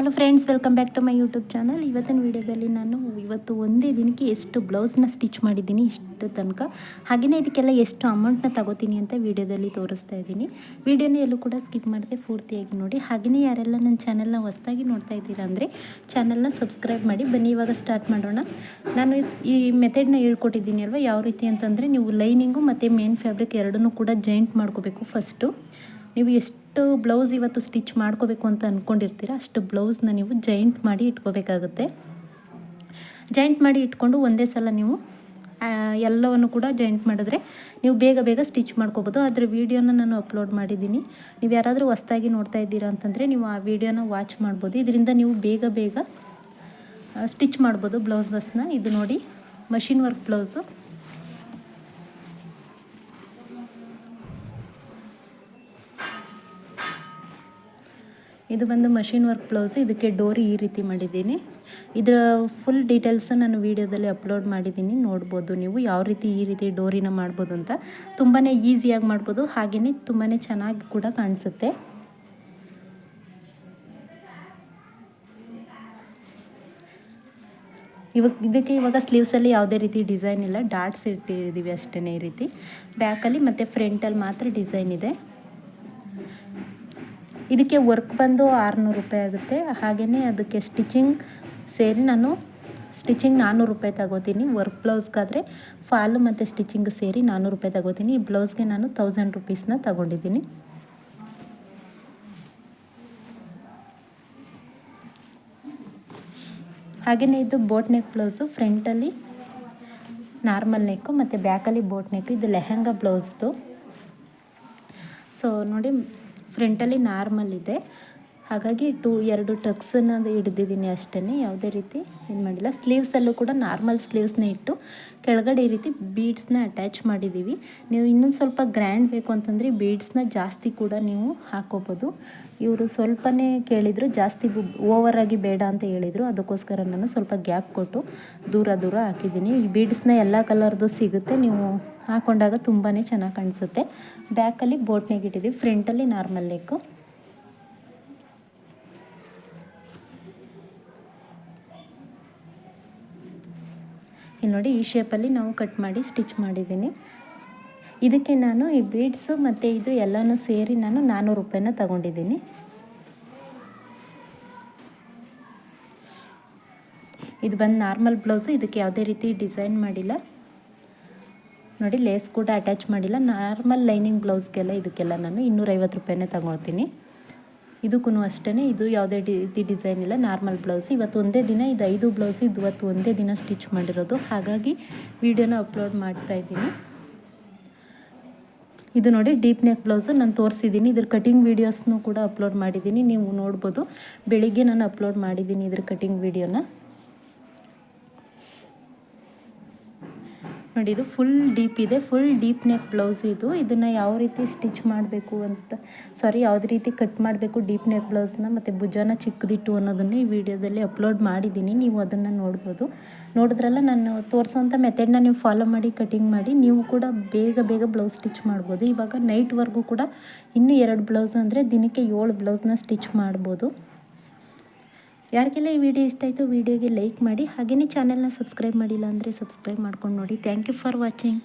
Hello friends welcome back to my YouTube channel ಇವತ್ತಿನ ವಿಡಿಯೋದಲ್ಲಿ ನಾನು ಇವತ್ತು ಒಂದೇ ದಿನಕ್ಕೆ ಎಷ್ಟು ಬ್ಲೌಸ್ನ ಸ್ಟಿಚ್ ಮಾಡಿದ್ದೀನಿ ಇಷ್ಟು ತನಕ. ಹಾಗೆಯೇ ಇದಕ್ಕೆಲ್ಲ ಎಷ್ಟು ಅಮೌಂಟ್ನ ತಗೋತೀನಿ ಅಂತ ವಿಡಿಯೋದಲ್ಲಿ ತೋರಿಸ್ತಾ ಇದ್ದೀನಿ. ವೀಡಿಯೋನ ಎಲ್ಲೂ ಕೂಡ ಸ್ಕಿಪ್ ಮಾಡದೆ ಪೂರ್ತಿಯಾಗಿ ನೋಡಿ. ಹಾಗೆಯೇ ಯಾರೆಲ್ಲ ನನ್ನ ಚಾನಲ್ನ ಹೊಸ್ದಾಗಿ ನೋಡ್ತಾ ಇದ್ದೀರಾ ಅಂದರೆ ಚಾನಲ್ನ ಸಬ್ಸ್ಕ್ರೈಬ್ ಮಾಡಿ. ಬನ್ನಿ, ಇವಾಗ ಸ್ಟಾರ್ಟ್ ಮಾಡೋಣ. ನಾನು ಈ ಮೆಥಡ್ನ ಹೇಳ್ಕೊಟ್ಟಿದ್ದೀನಿ ಅಲ್ವಾ? ಯಾವ ರೀತಿ ಅಂತಂದರೆ ನೀವು ಲೈನಿಂಗು ಮತ್ತು ಮೇನ್ ಫ್ಯಾಬ್ರಿಕ್ ಎರಡನ್ನೂ ಕೂಡ ಜಾಯಿಂಟ್ ಮಾಡ್ಕೋಬೇಕು ಫಸ್ಟು ನೀವು ಎಷ್ಟು ಬ್ಲೌಸ್ ಇವತ್ತು ಸ್ಟಿಚ್ ಮಾಡ್ಕೋಬೇಕು ಅಂತ ಅಂದ್ಕೊಂಡಿರ್ತೀರ ಅಷ್ಟು ಬ್ಲೌಸ್ನ ನೀವು ಜಾಯಿಂಟ್ ಮಾಡಿ ಇಟ್ಕೋಬೇಕಾಗುತ್ತೆ. ಜಾಯಿಂಟ್ ಮಾಡಿ ಇಟ್ಕೊಂಡು ಒಂದೇ ಸಲ ನೀವು ಎಲ್ಲವನ್ನು ಕೂಡ ಜಾಯಿಂಟ್ ಮಾಡಿದ್ರೆ ನೀವು ಬೇಗ ಬೇಗ ಸ್ಟಿಚ್ ಮಾಡ್ಕೋಬೋದು. ಅದರ ವೀಡಿಯೋನ ನಾನು ಅಪ್ಲೋಡ್ ಮಾಡಿದ್ದೀನಿ. ನೀವು ಯಾರಾದರೂ ಹೊಸ್ದಾಗಿ ನೋಡ್ತಾ ಇದ್ದೀರಾ ಅಂತಂದರೆ ನೀವು ಆ ವೀಡಿಯೋನ ವಾಚ್ ಮಾಡ್ಬೋದು. ಇದರಿಂದ ನೀವು ಬೇಗ ಬೇಗ ಸ್ಟಿಚ್ ಮಾಡ್ಬೋದು ಬ್ಲೌಸಸ್ನ ಇದು ನೋಡಿ ಮಷಿನ್ ವರ್ಕ್ ಬ್ಲೌಸು ಇದು ಬಂದು ಮಷಿನ್ ವರ್ಕ್ ಬ್ಲೌಸ್, ಇದಕ್ಕೆ ಡೋರಿ ಈ ರೀತಿ ಮಾಡಿದ್ದೀನಿ. ಇದರ ಫುಲ್ ಡೀಟೇಲ್ಸ್ ನಾನು ವೀಡಿಯೋದಲ್ಲಿ ಅಪ್ಲೋಡ್ ಮಾಡಿದ್ದೀನಿ, ನೋಡ್ಬೋದು ನೀವು ಯಾವ ರೀತಿ ಈ ರೀತಿ ಡೋರಿನ ಮಾಡ್ಬೋದು ಅಂತ. ತುಂಬಾ ಈಸಿಯಾಗಿ ಮಾಡ್ಬೋದು ಹಾಗೆಯೇ ತುಂಬಾ ಚೆನ್ನಾಗಿ ಕೂಡ ಕಾಣಿಸುತ್ತೆ. ಇವಾಗ ಇದಕ್ಕೆ ಇವಾಗ ಸ್ಲೀವ್ಸಲ್ಲಿ ಯಾವುದೇ ರೀತಿ ಡಿಸೈನ್ ಇಲ್ಲ ಡಾಟ್ಸ್ ಇಟ್ಟಿದ್ದೀವಿ ಅಷ್ಟೇ ಈ ರೀತಿ. ಬ್ಯಾಕಲ್ಲಿ ಮತ್ತು ಫ್ರಂಟಲ್ಲಿ ಮಾತ್ರ ಡಿಸೈನ್ ಇದೆ. ಇದಕ್ಕೆ ವರ್ಕ್ ಬಂದು ಆರುನೂರು ರೂಪಾಯಿ ಆಗುತ್ತೆ. ಹಾಗೆಯೇ ಅದಕ್ಕೆ ಸ್ಟಿಚಿಂಗ್ ಸೇರಿ ನಾನು ಸ್ಟಿಚಿಂಗ್ ನಾನ್ನೂರು ರೂಪಾಯಿ ತಗೋತೀನಿ. ವರ್ಕ್ ಬ್ಲೌಸ್ಗಾದರೆ ಫಾಲು ಮತ್ತು ಸ್ಟಿಚಿಂಗ್ ಸೇರಿ ನಾನ್ನೂರು ರೂಪಾಯಿ ತಗೋತೀನಿ. ಈ ಬ್ಲೌಸ್ಗೆ ನಾನು ತೌಸಂಡ್ ರುಪೀಸ್ನ ತಗೊಂಡಿದ್ದೀನಿ. ಹಾಗೆಯೇ ಇದು ಬೋಟ್ ನೆಕ್ ಬ್ಲೌಸು ಫ್ರಂಟಲ್ಲಿ ನಾರ್ಮಲ್ ನೆಕ್ಕು ಮತ್ತು ಬ್ಯಾಕಲ್ಲಿ ಬೋಟ್ ನೆಕ್ ಇದು ಲೆಹೆಂಗಾ ಬ್ಲೌಸ್ದು ಸೊ ನೋಡಿ ಫ್ರಂಟಲ್ಲಿ ನಾರ್ಮಲ್ ಇದೆ. ಹಾಗಾಗಿ ಟೂ, ಎರಡು ಟಕ್ಸನ್ನ ಹಿಡಿದಿದ್ದೀನಿ ಅಷ್ಟೇ ಯಾವುದೇ ರೀತಿ ಏನು ಮಾಡಿಲ್ಲ. ಸ್ಲೀವ್ಸಲ್ಲೂ ಕೂಡ ನಾರ್ಮಲ್ ಸ್ಲೀವ್ಸ್ನ ಇಟ್ಟು ಕೆಳಗಡೆ ಈ ರೀತಿ ಬೀಡ್ಸ್ನ ಅಟ್ಯಾಚ್ ಮಾಡಿದ್ದೀವಿ. ನೀವು ಇನ್ನೊಂದು ಸ್ವಲ್ಪ ಗ್ರ್ಯಾಂಡ್ ಬೇಕು ಅಂತಂದರೆ ಬೀಡ್ಸ್ನ ಜಾಸ್ತಿ ಕೂಡ ನೀವು ಹಾಕೋಬೋದು. ಇವರು ಸ್ವಲ್ಪನೇ ಕೇಳಿದರು, ಜಾಸ್ತಿ ಓವರಾಗಿ ಬೇಡ ಅಂತ ಹೇಳಿದರು. ಅದಕ್ಕೋಸ್ಕರ ನಾನು ಸ್ವಲ್ಪ ಗ್ಯಾಪ್ ಕೊಟ್ಟು ದೂರ ದೂರ ಹಾಕಿದ್ದೀನಿ. ಈ ಬೀಡ್ಸ್ನ ಎಲ್ಲ ಕಲರ್ದು ಸಿಗುತ್ತೆ. ನೀವು ಹಾಕೊಂಡಾಗ ತುಂಬಾ ಚೆನ್ನಾಗಿ ಕಾಣಿಸುತ್ತೆ. ಬ್ಯಾಕಲ್ಲಿ ಬೋಟ್ನಾಗ ಇಟ್ಟಿದ್ದೀವಿ. ಫ್ರಂಟಲ್ಲಿ ನಾರ್ಮಲ್ ನೆಕ್ಕು. ಇಲ್ಲಿ ನೋಡಿ, ಈ ಶೇಪಲ್ಲಿ ನಾವು ಕಟ್ ಮಾಡಿ ಸ್ಟಿಚ್ ಮಾಡಿದ್ದೀನಿ. ಇದಕ್ಕೆ ನಾನು ಈ ಬೀಡ್ಸು ಮತ್ತು ಇದು ಎಲ್ಲನೂ ಸೇರಿ ನಾನು ನಾನ್ನೂರು ರೂಪಾಯಿನ ತಗೊಂಡಿದ್ದೀನಿ. ಇದು ಬಂದು ನಾರ್ಮಲ್ ಬ್ಲೌಸು ಇದಕ್ಕೆ ಯಾವುದೇ ರೀತಿ ಡಿಸೈನ್ ಮಾಡಿಲ್ಲ. ನೋಡಿ ಲೇಸ್ ಕೂಡ ಅಟ್ಯಾಚ್ ಮಾಡಿಲ್ಲ. ನಾರ್ಮಲ್ ಲೈನಿಂಗ್ ಬ್ಲೌಸ್ಗೆಲ್ಲ ಇದಕ್ಕೆಲ್ಲ ನಾನು ಇನ್ನೂರೈವತ್ತು ರೂಪಾಯಿನೇ ತಗೊಳ್ತೀನಿ. ಇದಕ್ಕೂ ಅಷ್ಟೇ ಇದು ಯಾವುದೇ ರೀತಿ ಡಿಸೈನ್ ಇಲ್ಲ, ನಾರ್ಮಲ್ ಬ್ಲೌಸ್. ಇವತ್ತು ಒಂದೇ ದಿನ, ಇದು ಐದು ಬ್ಲೌಸ್, ಇದು ಇವತ್ತು ಒಂದೇ ದಿನ ಸ್ಟಿಚ್ ಮಾಡಿರೋದು. ಹಾಗಾಗಿ ವಿಡಿಯೋನ ಅಪ್ಲೋಡ್ ಮಾಡ್ತಾ ಇದ್ದೀನಿ. ಇದು ನೋಡಿ, ಡೀಪ್ ನೆಕ್ ಬ್ಲೌಸು ನಾನು ತೋರಿಸಿದ್ದೀನಿ. ಇದ್ರ ಕಟಿಂಗ್ ವೀಡಿಯೋಸ್ನೂ ಕೂಡ ಅಪ್ಲೋಡ್ ಮಾಡಿದ್ದೀನಿ, ನೀವು ನೋಡ್ಬೋದು. ಬೆಳಿಗ್ಗೆ ನಾನು ಅಪ್ಲೋಡ್ ಮಾಡಿದ್ದೀನಿ ಇದ್ರ ಕಟಿಂಗ್ ವೀಡಿಯೋನ. ನೋಡಿ ಇದು ಫುಲ್ ಡೀಪ್ ಇದೆ. ಫುಲ್ ಡೀಪ್ ನೆಕ್ ಬ್ಲೌಸ್ ಇದು. ಇದನ್ನು ಯಾವ ರೀತಿ ಸ್ಟಿಚ್ ಮಾಡಬೇಕು ಅಂತ ಸಾರಿ ಯಾವ್ದು ರೀತಿ ಕಟ್ ಮಾಡಬೇಕು ಡೀಪ್ ನೆಕ್ ಬ್ಲೌಸ್ನ ಮತ್ತು ಭುಜನ ಚಿಕ್ಕದಿಟ್ಟು ಅನ್ನೋದನ್ನು ಈ ವಿಡಿಯೋದಲ್ಲಿ ಅಪ್ಲೋಡ್ ಮಾಡಿದ್ದೀನಿ. ನೀವು ಅದನ್ನು ನೋಡ್ಬೋದು. ನೋಡಿದ್ರಲ್ಲ ನಾನು ತೋರಿಸೋಂಥ ಮೆಥಡ್ನ ನೀವು ಫಾಲೋ ಮಾಡಿ ಕಟಿಂಗ್ ಮಾಡಿ, ನೀವು ಕೂಡ ಬೇಗ ಬೇಗ ಬ್ಲೌಸ್ ಸ್ಟಿಚ್ ಮಾಡ್ಬೋದು. ಇವಾಗ ನೈಟ್ವರೆಗೂ ಕೂಡ ಇನ್ನೂ ಎರಡು ಬ್ಲೌಸ್ ಅಂದರೆ ದಿನಕ್ಕೆ ಏಳು ಬ್ಲೌಸ್ನ ಸ್ಟಿಚ್ ಮಾಡ್ಬೋದು. ಯಾರಿಗೆಲ್ಲ ಈ ವಿಡಿಯೋ ಇಷ್ಟ ಆಯಿತು ವಿಡಿಯೋಗೆ ಲೈಕ್ ಮಾಡಿ ಹಾಗೆಯೇ ಚಾನೆಲ್ನ ಸಬ್ಸ್ಕ್ರೈಬ್ ಮಾಡಿಲ್ಲ ಅಂದರೆ ಸಬ್ಸ್ಕ್ರೈಬ್ ಮಾಡ್ಕೊಂಡು ನೋಡಿ. Thank you for watching